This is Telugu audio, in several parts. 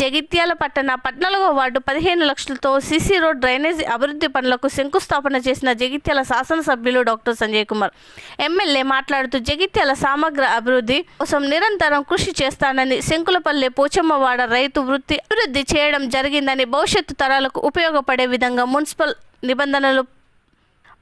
జగిత్యాల పట్టణ పద్నాలుగో వార్డు పదిహేను లక్షలతో సీసీ రోడ్ డ్రైనేజీ అభివృద్ధి పనులకు శంకుస్థాపన చేసిన జగిత్యాల శాసనసభ్యులు డాక్టర్ సంజయ్ కుమార్. ఎమ్మెల్యే మాట్లాడుతూ జగిత్యాల సమగ్ర అభివృద్ధి కోసం నిరంతరం కృషి చేస్తానని శంకులపల్లె పోచమ్మవాడ రైతు వృత్తి అభివృద్ధి చేయడం జరిగిందని భవిష్యత్తు తరాలకు ఉపయోగపడే విధంగా మున్సిపల్ నిబంధనలు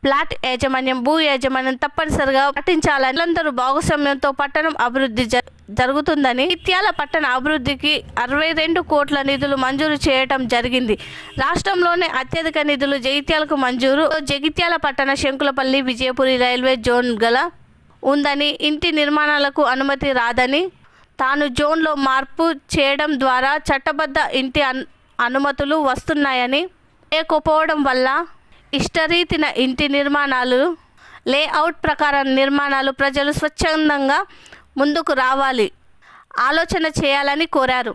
ప్లాట్ యాజమాన్యం భూ యాజమాన్యం తప్పనిసరిగా పాటించాలని అందరూ భాగస్వామ్యంతో పట్టణం అభివృద్ధి జ- జరుగుతుందని ఇత్యాల పట్టణ అభివృద్ధికి అరవై రెండు కోట్ల నిధులు మంజూరు చేయటం జరిగింది. రాష్ట్రంలోనే అత్యధిక నిధులు జగిత్యాలకు మంజూరు. జగిత్యాల పట్టణ శంకులపల్లి విజయపురి రైల్వే జోన్ గల ఉందని ఇంటి నిర్మాణాలకు అనుమతి రాదని తాను జోన్లో మార్పు చేయడం ద్వారా చట్టబద్ధ ఇంటి అనుమతులు వస్తున్నాయని లేకపోవడం వల్ల ఇష్టరీతిన ఇంటి నిర్మాణాలు లేఅవుట్ ప్రకారం నిర్మాణాలు ప్రజలు స్వచ్ఛందంగా ముందుకు రావాలి ఆలోచన చేయాలని కోరారు.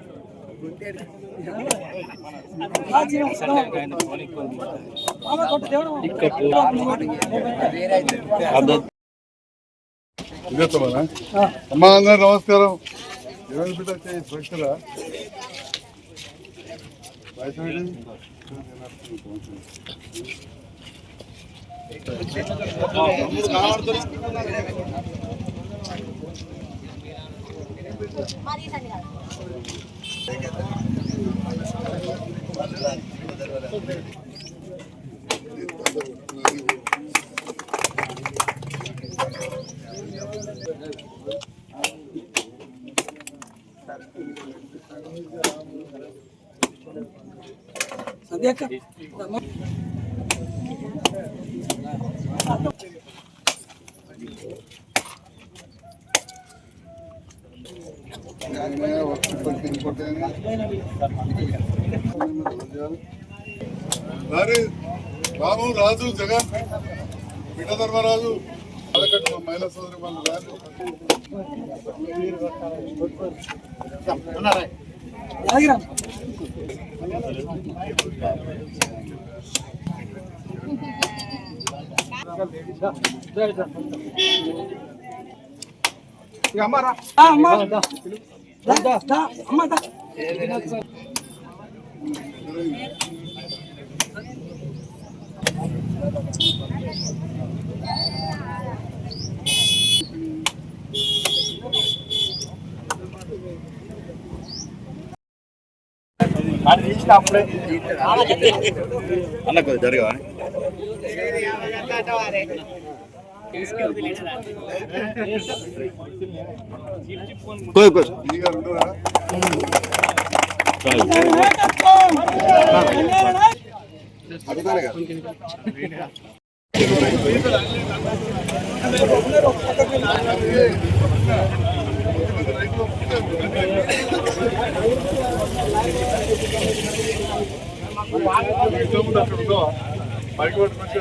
అమ్మా అందరు నమస్కారం ఎవరి బిడ్డ చేయి స్వచ్ఛరా మరి Sandiaka. బాబు రాజు జగన్ బిడ్డ ధర్మరాజు అడగట్టు మహిళా సోదరి వాళ్ళు రాజు అన్న కొద్దిగా జరగవా కోయ్ కోయ్ ఇక రెండోరా? ఇంతకుముందు అక్కడ ఉండవా? బయట పట్టుకొచ్చి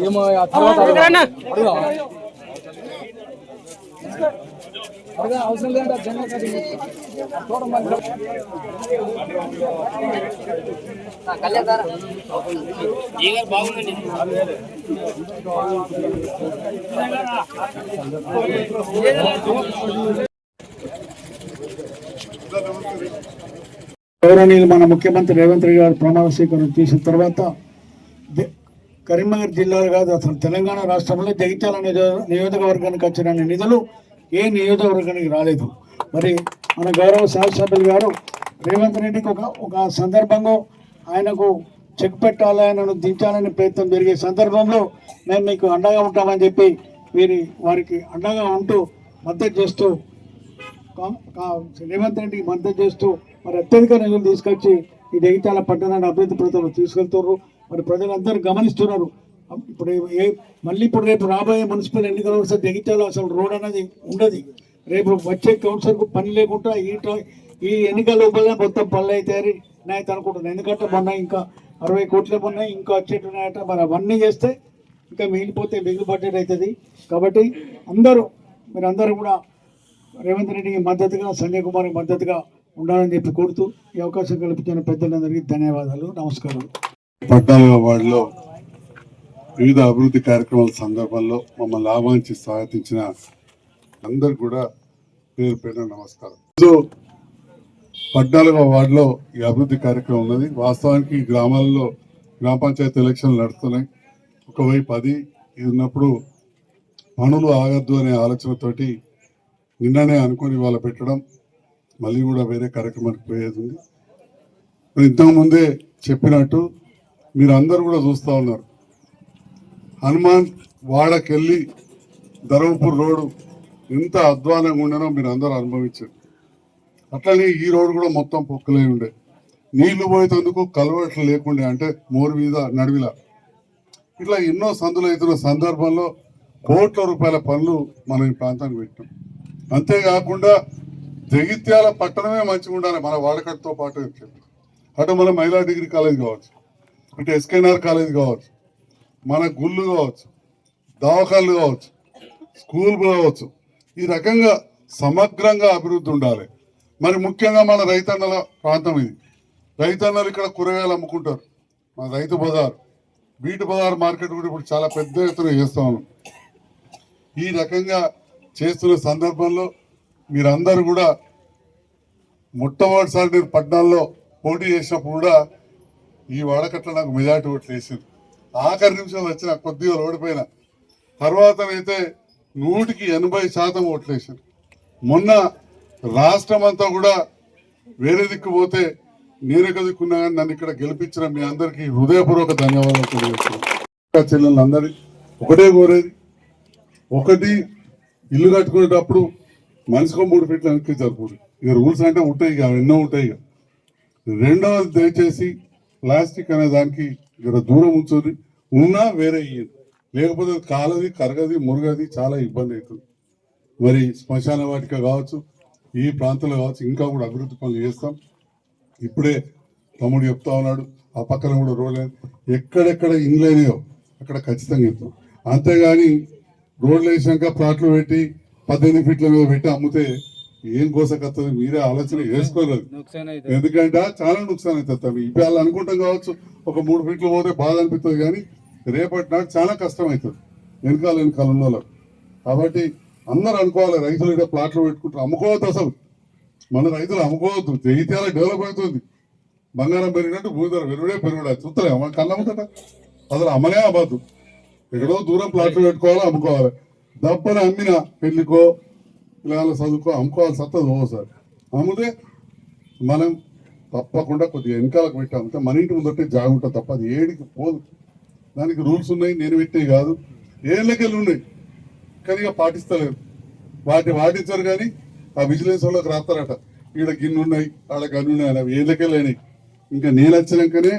ఏమో అవసరం లేదా ఆ జనం కది. చూడం మరి. గౌరవనీయులు మన ముఖ్యమంత్రి రేవంత్ రెడ్డి గారు ప్రమాణ స్వీకారం చేసిన తర్వాత కరీంనగర్ జిల్లాలో కాదు అసలు తెలంగాణ రాష్ట్రంలో జగిత్యాల నియోజకవర్గానికి వచ్చిన నిధులు ఏ నియోజకవర్గానికి రాలేదు. మరి మన గౌరవ శాసనసభ్యులు గారు రేవంత్ రెడ్డికి ఒక ఒక సందర్భంగా ఆయనకు చెక్ పెట్టాలి ఆయనను దించాలని ప్రయత్నం జరిగే సందర్భంలో మేము మీకు అండగా ఉంటామని చెప్పి వీరి వారికి అండగా ఉంటూ మద్దతు చేస్తూ రేవంత్ రెడ్డికి మద్దతు చేస్తూ మరి అత్యధిక నిధులు తీసుకొచ్చి ఈ జగిత్యాల పట్టణాన్ని అభివృద్ధి ప్రజలు తీసుకెళ్తున్నారు మరి ప్రజలందరూ గమనిస్తున్నారు. ఇప్పుడు ఏ మళ్ళీ ఇప్పుడు రేపు రాబోయే మున్సిపల్ ఎన్నికలు వస్తే జగిత్యాల అసలు రోడ్ అనేది ఉండదు. రేపు వచ్చే కౌన్సిలర్కు పని లేకుండా ఈ ఈ ఎన్నికల లోపల మొత్తం పనులు అయితే నేను అనుకుంటున్నాను ఎందుకంటే మొన్న ఇంకా అరవై కోట్లు ఉన్నాయి ఇంకా వచ్చేట్టున్నాయట మరి అవన్నీ చేస్తే ఇంకా మిగిలిపోతే మిగిలి బడ్జెట్ అవుతుంది. కాబట్టి అందరూ మీరు అందరూ కూడా రేవంత్ రెడ్డికి మద్దతుగా సంజయ్ కుమార్కి మద్దతుగా ఉండాలని చెప్పి కోరుతూ ఈ అవకాశం కల్పించిన పెద్దలందరికీ ధన్యవాదాలు. నమస్కారం. పద్నాలుగో వార్డులో వివిధ అభివృద్ధి కార్యక్రమాల సందర్భంలో మమ్మల్ని ఆహ్వానించి స్వాగతించిన అందరు కూడా పేరు పేరు నమస్కారం. ఈరోజు పద్నాలుగో వార్డులో ఈ అభివృద్ధి కార్యక్రమం ఉన్నది. వాస్తవానికి గ్రామాలలో గ్రామాల్లో గ్రామ పంచాయతీ ఎలక్షన్లు నడుస్తున్నాయి. ఒకవైపు అది ఇది ఉన్నప్పుడు పనులు ఆగద్దు అనే ఆలోచనతోటి నిన్ననే అనుకుని వాళ్ళ పెట్టడం మళ్ళీ కూడా వేరే కార్యక్రమానికి పోయేది ఉంది. ఇంతకుముందే చెప్పినట్టు మీరు అందరు కూడా చూస్తూ ఉన్నారు. హనుమాన్ వాడకెళ్ళి ధర్మపూర్ రోడ్డు ఎంత అధ్వానంగా ఉండేనో మీరు అందరూ అనుభవించారు. అట్లనే ఈ రోడ్డు కూడా మొత్తం పొక్కలే ఉండే. నీళ్ళు పోయేందుకు కలవట్లు లేకుండే అంటే మోరు మీద నడివిలా. ఇట్లా ఎన్నో సందులు అవుతున్న సందర్భంలో కోట్ల రూపాయల పనులు మనం ఈ ప్రాంతానికి పెట్టాం. అంతేకాకుండా జగిత్యాల పట్టణమే మంచిగా ఉండాలి మన వాడకట్తో పాటు అటు మన మహిళా డిగ్రీ కాలేజ్ కావచ్చు ఇటు ఎస్కేఎన్ఆర్ కాలేజ్ కావచ్చు మన గుళ్ళు కావచ్చు దవాఖాన్లు కావచ్చు స్కూల్ కావచ్చు ఈ రకంగా సమగ్రంగా అభివృద్ధి ఉండాలి. మరి ముఖ్యంగా మన రైతన్నల ప్రాంతం ఇది. రైతన్నలు ఇక్కడ కూరగాయలు అమ్ముకుంటారు మన రైతు బజార్. బీటు బజార్ మార్కెట్ కూడా ఇప్పుడు చాలా పెద్ద ఎత్తున చేస్తా ఉన్నాం. ఈ రకంగా చేస్తున్న సందర్భంలో మీరందరూ కూడా మొట్టమొదటిసారి నేను పట్నాల్లో పోటీ చేసినప్పుడు కూడా ఈ వాడకట్ల నాకు మెజార్టీ ఓట్లు వేసింది ఆఖరి నిమిషంలో వచ్చిన కొద్దిగా ఓడిపోయిన తర్వాతనైతే నూటికి ఎనభై శాతం ఓట్లు వేసారు మొన్న రాష్ట్రం అంతా కూడా వేరే దిక్కు పోతే నేను దిక్కున్నా కానీ నన్ను ఇక్కడ గెలిపించిన మీ అందరికీ హృదయపూర్వక ధన్యవాదాలు తెలియజేస్తున్నాను. చెల్లెళ్ళందరి ఒకటే కోరేది ఒకటి ఇల్లు కట్టుకునేటప్పుడు మనిషికో మూడు ఫీట్ల వెనక్కి జరుపుడు ఇక రూల్స్ అంటే ఉంటాయి ఇక అవి ఎన్నో ఉంటాయి ఇక. రెండవది దయచేసి ప్లాస్టిక్ అనే దానికి ఇక్కడ దూరం ఉంచుని ఉన్నా వేరే ఇయ్యదు లేకపోతే కాలది కరగది మురగది చాలా ఇబ్బంది అవుతుంది. మరి శ్మశాన వాటిక కావచ్చు ఈ ప్రాంతంలో కావచ్చు ఇంకా కూడా అభివృద్ధి పనులు చేస్తాం. ఇప్పుడే తమ్ముడు చెప్తా ఉన్నాడు ఆ పక్కన కూడా రోడ్ ఎక్కడెక్కడ ఇండ్లు అక్కడ ఖచ్చితంగా చెప్తాం. అంతేగాని రోడ్లు వేసాక ప్లాట్లు పెట్టి పద్దెనిమిది ఫీట్ల మీద పెట్టి అమ్మితే ఏం కోసకత్తది మీరే ఆలోచన చేసుకోలేదు ఎందుకంటే చాలా నుక్సాన్ అవుతుంది తమ్మి ఇప్పుడు వాళ్ళు అనుకుంటాం కావచ్చు ఒక మూడు ఫీట్లు పోతే బాధ అనిపిస్తుంది కానీ రేపటి నాడు చాలా కష్టం అవుతుంది వెనకాల వెనకాల ఉన్న కాబట్టి అందరూ అనుకోవాలి రైతులు ఇక్కడ ప్లాట్లు పెట్టుకుంటారు అమ్ముకోవద్దు అసలు మన రైతులు అమ్ముకోవద్దు జగిత్యాల డెవలప్ అవుతుంది బంగారం పెరిగినట్టు భూమి ధర పెరుగుడే పెరుగుడా చూస్తలే మన కళ్ళమ్ముతాట అసలు అమ్మనే అవ్వద్దు ఎక్కడో దూరం ప్లాట్లు పెట్టుకోవాలి అమ్ముకోవాలి. దప్పని అమ్మిన పెళ్ళికో పిల్లల చదువుకో అమ్ముకోవాలి సత్తది ఓసారి అమ్మితే మనం తప్పకుండా కొద్దిగా వెనకాలకు పెట్టి అంటే మన ఇంటి ముందట్టే జాగుంటుంది తప్ప అది ఏడికి పోదు. దానికి రూల్స్ ఉన్నాయి నేను పెట్టే కాదు. ఏళ్ళకెళ్ళి ఉన్నాయి కానీ ఇక పాటిస్తలేరు. వాటి పాటించరు కానీ ఆ విజిలెన్స్ వాళ్ళకి రాస్తారట ఇక్కడ గిన్నె ఉన్నాయి ఆడ గన్ను ఉన్నాయి అని అవి ఏళ్ళకెళ్ళినాయి. ఇంకా నేను వచ్చినాకనే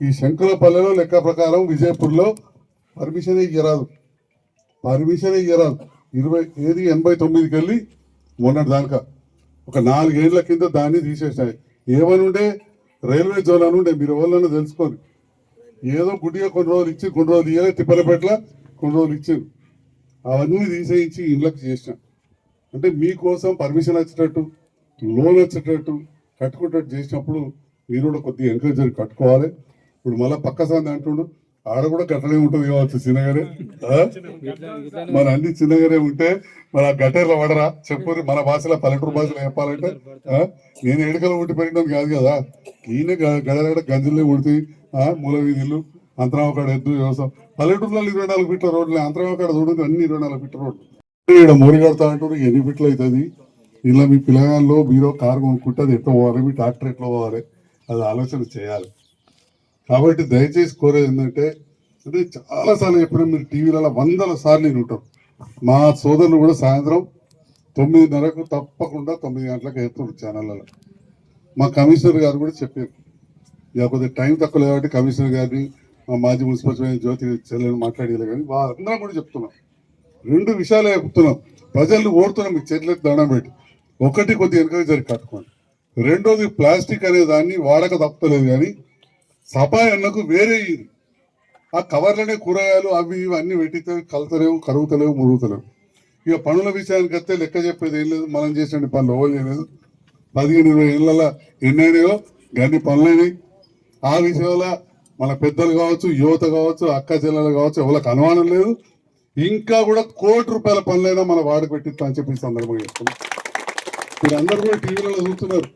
ఈ శంకులపల్లెలో లెక్క ప్రకారం విజయపూర్లో పర్మిషన్ ఇయ్యరాదు. పర్మిషన్ ఇయ్యరాదు. ఇరవై ఏది ఎనభై తొమ్మిదికి వెళ్ళి మొన్నటి దానిక ఒక నాలుగేళ్ళ కింద దాన్ని తీసేసినాయి ఏమని ఉండే? రైల్వే జోన్ అని ఉండే. మీరు ఎవరినైనా తెలుసుకోండి. ఏదో గుడ్డిగా కొన్ని రోజులు ఇచ్చి కొన్ని రోజులు ఇయ్యలే. తిప్పలపేటల కొన్ని రోజులు ఇచ్చారు. అవన్నీ తీసేయించి ఇళ్ళకి చేసిన అంటే మీకోసం పర్మిషన్ వచ్చేటట్టు లోన్ వచ్చేటట్టు కట్టుకునేటట్టు చేసినప్పుడు మీరు కూడా కొద్దిగా ఎంకరేజ్ కట్టుకోవాలి. ఇప్పుడు మళ్ళీ పక్క సంది అంటుండు ఆడ కూడా గట్టనే ఉంటుంది కావచ్చు చిన్నగానే? మన అన్ని చిన్నగానే ఉంటే మన గట్టేర్లో పడరా చెప్పు మన భాషలో పల్లెటూరు భాషలో చెప్పాలంటే? నేను ఎడుకలు ఉండి పెట్టినాను కాదు కదా. ఈయన గడగడ గంజులే ఉడితే మూల వీధులు అంతరావకాడ ఎద్దు వ్యవసాయం. పల్లెటూరులో ఇరవై నాలుగు ఫీట్ల రోడ్లు అంతరావకాడ చూడండి అన్ని ఇరవై నాలుగు ఫీట్ల రోడ్లు. ఇక్కడ మోరి కడతా అంటారు ఎన్ని ఫీట్లు అవుతుంది ఇలా మీ పిల్లగాల్లో మీరు కారు కొనుక్కుంటే అది ఎట్లా పోవాలి? మీ ట్రాక్టర్ ఎట్లా పోవాలి? అది ఆలోచన చేయాలి. కాబట్టి దయచేసి కోరేది ఏంటంటే అంటే చాలాసార్లు చెప్పిన మీరు టీవీలలో వందల సార్లు నేను ఉంటాం. మా సోదరులు కూడా సాయంత్రం తొమ్మిదిన్నరకు తప్పకుండా తొమ్మిది గంటలకు వేస్తున్నారు ఛానళ్ళలో మా కమిషనర్ గారు కూడా చెప్పారు ఇక కొద్దిగా టైం తక్కువ లేదు కాబట్టి కమిషనర్ గారిని మా మాజీ మున్సిపల్ చైర్మన్ జ్యోతి చెల్లెని మాట్లాడేది కానీ వాళ్ళందరం కూడా చెప్తున్నాం. రెండు విషయాలే చెప్తున్నాం. ప్రజలు ఓడుతున్నాం మీకు చెట్లకి దండం పెట్టి. ఒకటి కొద్దిగా వెనక జరిగి కట్టుకోండి. రెండోది ప్లాస్టిక్ అనే దాన్ని వాడక తప్పలేదు కానీ సఫాయి అన్నకు వేరే ఇది. ఆ కవర్లనే కూరగాయలు అవి ఇవి అన్ని పెట్టితే కలతలేవు కరుగుతలేవు మురుగుతలేవు. ఇక పనుల విషయానికి వస్తే లెక్క చెప్పేది ఏం లేదు. మనం చేసిన పనులు ఎవరు చేయలేదు. పదిహేను ఇరవై ఏళ్ళ ఎన్నైనాయో గన్ని పనులైనాయి. ఆ విషయంలో మన పెద్దలు కావచ్చు యువత కావచ్చు అక్క చెల్లెలు కావచ్చు ఎవరికి అనుమానం లేదు. ఇంకా కూడా కోటి రూపాయల పనులైనా మన వాడికి పెట్టిస్తా అని చెప్పి సందర్భంగా చెప్తున్నాం. మీరు అందరు కూడా టీవీలలో చూస్తున్నారు.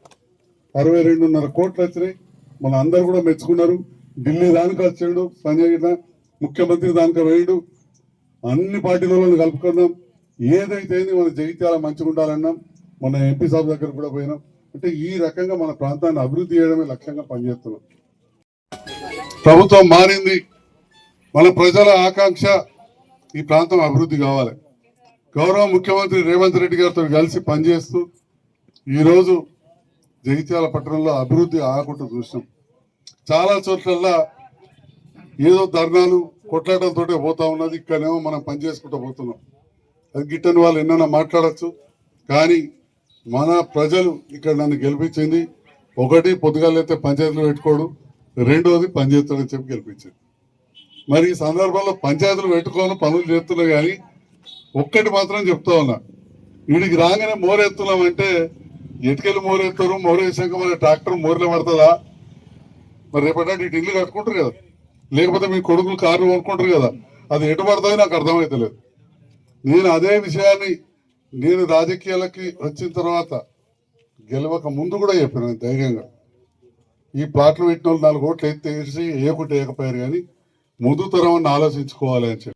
అరవై రెండున్నర కోట్లు వచ్చినాయి. మన అందరు కూడా మెచ్చుకున్నారు. ఢిల్లీ దానికి వచ్చాడు సంజయ్ ముఖ్యమంత్రి దానికి వేయడు అన్ని పార్టీలలో కలుపుకున్నాం ఏదైతే ఏంది మన జగిత్యాల మంచిగా ఉండాలన్నాం. మన ఎంపీ సాబ్ దగ్గర కూడా పోయినాం. అంటే ఈ రకంగా మన ప్రాంతాన్ని అభివృద్ధి చేయడమే లక్ష్యంగా పనిచేస్తున్నాం. ప్రభుత్వం మారింది. మన ప్రజల ఆకాంక్ష ఈ ప్రాంతం అభివృద్ధి కావాలి. గౌరవ ముఖ్యమంత్రి రేవంత్ రెడ్డి గారితో కలిసి పనిచేస్తూ ఈరోజు జగిత్యాల పట్టణంలో అభివృద్ధి ఆగకుండా చూసినాం. చాలా చోట్లల్లో ఏదో ధర్నాలు కొట్లాటలతోటే పోతా ఉన్నది. ఇక్కడనేమో మనం పని చేసుకుంటూ పోతున్నాం. అది గిట్టని వాళ్ళు ఎన్నైనా మాట్లాడచ్చు. కానీ మన ప్రజలు ఇక్కడ నన్ను గెలిపించింది. ఒకటి పొద్దుగాలైతే పంచాయతీలు పెట్టుకోడు. రెండోది పనిచేస్తాడని చెప్పి గెలిపించింది. మరి ఈ సందర్భంలో పంచాయతీలు పెట్టుకోను పనులు చేస్తున్నాయి కానీ ఒక్కటి మాత్రం చెప్తా ఉన్నా. వీడికి రాగానే మోరెత్తున్నామంటే అంటే మోరేస్తారు? మోరెత్తారు మోరేసాక మన ట్రాక్టర్ మోర్లే పడుతుందా? మరి రేపటి ఇటు ఇల్లు కట్టుకుంటారు కదా. లేకపోతే మీ కొడుకులు కార్లు కొనుక్కుంటారు కదా. అది ఎటు పడుతుంది నాకు అర్థమవుతలేదు నేను అదే విషయాన్ని నేను రాజకీయాలకి వచ్చిన తర్వాత గెలవక ముందు కూడా చెప్పాను ధైర్యంగా. ఈ ప్లాట్లు పెట్టిన వాళ్ళు నాలుగు ఓట్లు ఎత్తి వేసి ఏ ఒకటి వేయకపోయారు కానీ ముందు తరం ఆలోచించుకోవాలి అని చెప్పి.